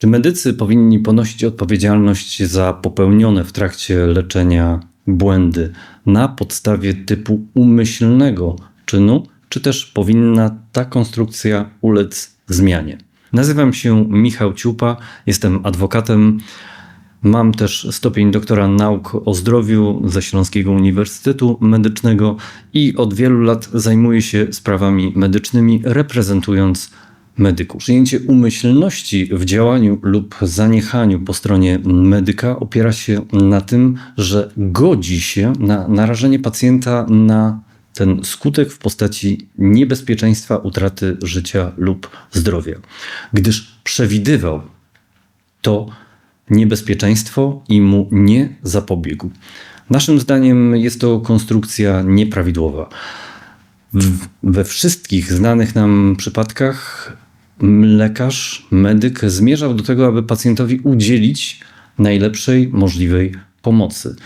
Czy medycy powinni ponosić odpowiedzialność za popełnione w trakcie leczenia błędy na podstawie typu umyślnego czynu, czy też powinna ta konstrukcja ulec zmianie? Nazywam się Michał Ciupa, jestem adwokatem. Mam też stopień doktora nauk o zdrowiu ze Śląskiego Uniwersytetu Medycznego i od wielu lat zajmuję się sprawami medycznymi, reprezentując medyków. Przyjęcie umyślności w działaniu lub zaniechaniu po stronie medyka opiera się na tym, że godzi się na narażenie pacjenta na ten skutek w postaci niebezpieczeństwa utraty życia lub zdrowia, gdyż przewidywał to niebezpieczeństwo i mu nie zapobiegł. Naszym zdaniem jest to konstrukcja nieprawidłowa. W, we wszystkich znanych nam przypadkach lekarz, medyk zmierzał do tego, aby pacjentowi udzielić najlepszej możliwej pomocy.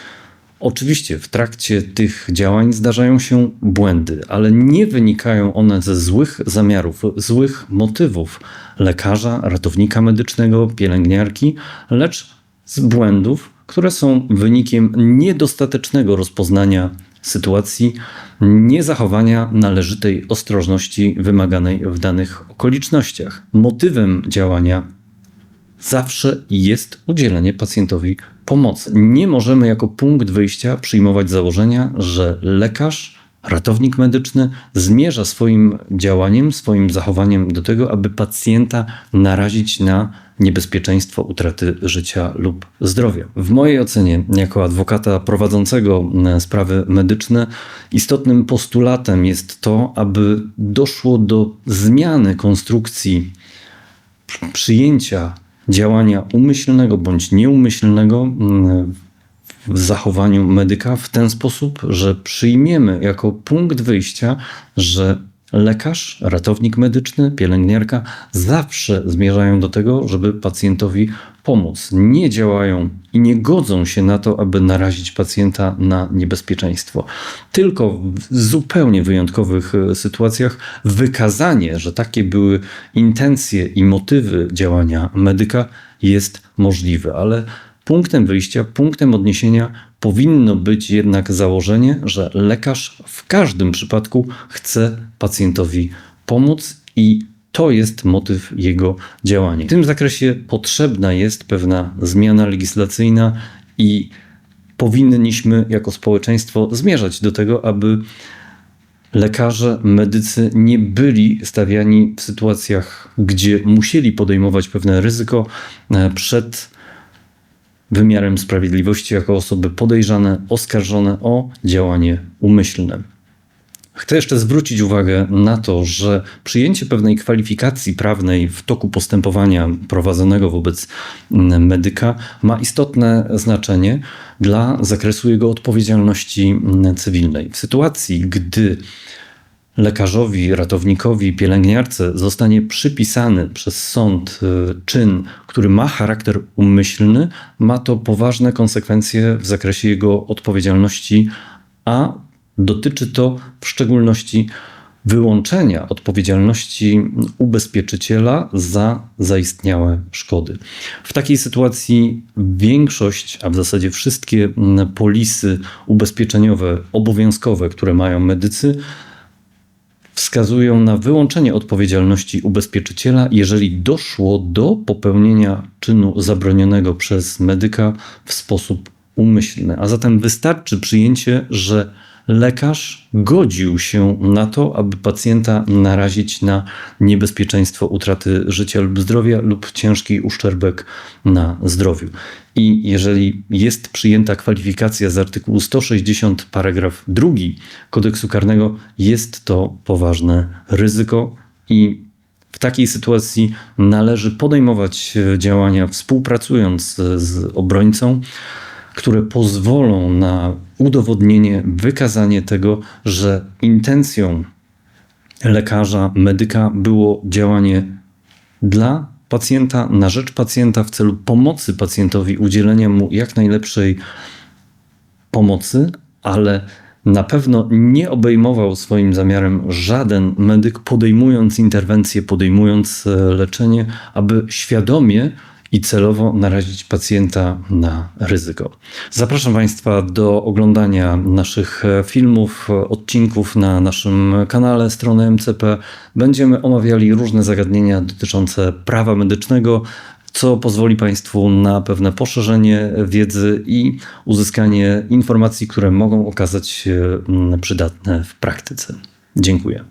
Oczywiście w trakcie tych działań zdarzają się błędy, ale nie wynikają one ze złych zamiarów, złych motywów lekarza, ratownika medycznego, pielęgniarki, lecz z błędów, które są wynikiem niedostatecznego rozpoznania sytuacji, niezachowania należytej ostrożności wymaganej w danych okolicznościach. Motywem działania zawsze jest udzielenie pacjentowi pomocy. Nie możemy jako punkt wyjścia przyjmować założenia, że lekarz, ratownik medyczny zmierza swoim działaniem, swoim zachowaniem do tego, aby pacjenta narazić na niebezpieczeństwo utraty życia lub zdrowia. W mojej ocenie, jako adwokata prowadzącego e, sprawy medyczne, istotnym postulatem jest to, aby doszło do zmiany konstrukcji przyjęcia działania umyślnego bądź nieumyślnego w zachowaniu medyka w ten sposób, że przyjmiemy jako punkt wyjścia, że lekarz, ratownik medyczny, pielęgniarka zawsze zmierzają do tego, żeby pacjentowi pomóc. Nie działają i nie godzą się na to, aby narazić pacjenta na niebezpieczeństwo. Tylko w zupełnie wyjątkowych e, sytuacjach wykazanie, że takie były intencje i motywy działania medyka jest możliwe, ale punktem wyjścia, punktem odniesienia powinno być jednak założenie, że lekarz w każdym przypadku chce pacjentowi pomóc i to jest motyw jego działania. W tym zakresie potrzebna jest pewna zmiana legislacyjna i powinniśmy jako społeczeństwo zmierzać do tego, aby lekarze, medycy nie byli stawiani w sytuacjach, gdzie musieli podejmować pewne ryzyko e, przed wymiarem sprawiedliwości jako osoby podejrzane, oskarżone o działanie umyślne. Chcę jeszcze zwrócić uwagę na to, że przyjęcie pewnej kwalifikacji prawnej w toku postępowania prowadzonego wobec medyka ma istotne znaczenie dla zakresu jego odpowiedzialności cywilnej. W sytuacji, gdy lekarzowi, ratownikowi, pielęgniarce zostanie przypisany przez sąd y, czyn, który ma charakter umyślny, ma to poważne konsekwencje w zakresie jego odpowiedzialności, a dotyczy to w szczególności wyłączenia odpowiedzialności ubezpieczyciela za zaistniałe szkody. W takiej sytuacji większość, a w zasadzie wszystkie polisy ubezpieczeniowe obowiązkowe, które mają medycy, wskazują na wyłączenie odpowiedzialności ubezpieczyciela, jeżeli doszło do popełnienia czynu zabronionego przez medyka w sposób umyślny. A zatem wystarczy przyjęcie, że lekarz godził się na to, aby pacjenta narazić na niebezpieczeństwo utraty życia lub zdrowia lub ciężki uszczerbek na zdrowiu. I jeżeli jest przyjęta kwalifikacja z artykułu 160 paragraf 2 kodeksu karnego, jest to poważne ryzyko i w takiej sytuacji należy podejmować działania współpracując z obrońcą, które pozwolą na udowodnienie, wykazanie tego, że intencją lekarza, medyka było działanie dla pacjenta, na rzecz pacjenta w celu pomocy pacjentowi, udzielenia mu jak najlepszej pomocy, ale na pewno nie obejmował swoim zamiarem żaden medyk, podejmując interwencję, podejmując e, leczenie, aby świadomie i celowo narazić pacjenta na ryzyko. Zapraszam Państwa do oglądania naszych e, filmów, e, odcinków na naszym kanale strony MCP. Będziemy omawiali różne zagadnienia dotyczące prawa medycznego, co pozwoli Państwu na pewne poszerzenie wiedzy i uzyskanie informacji, które mogą okazać się mm, przydatne w praktyce. Dziękuję.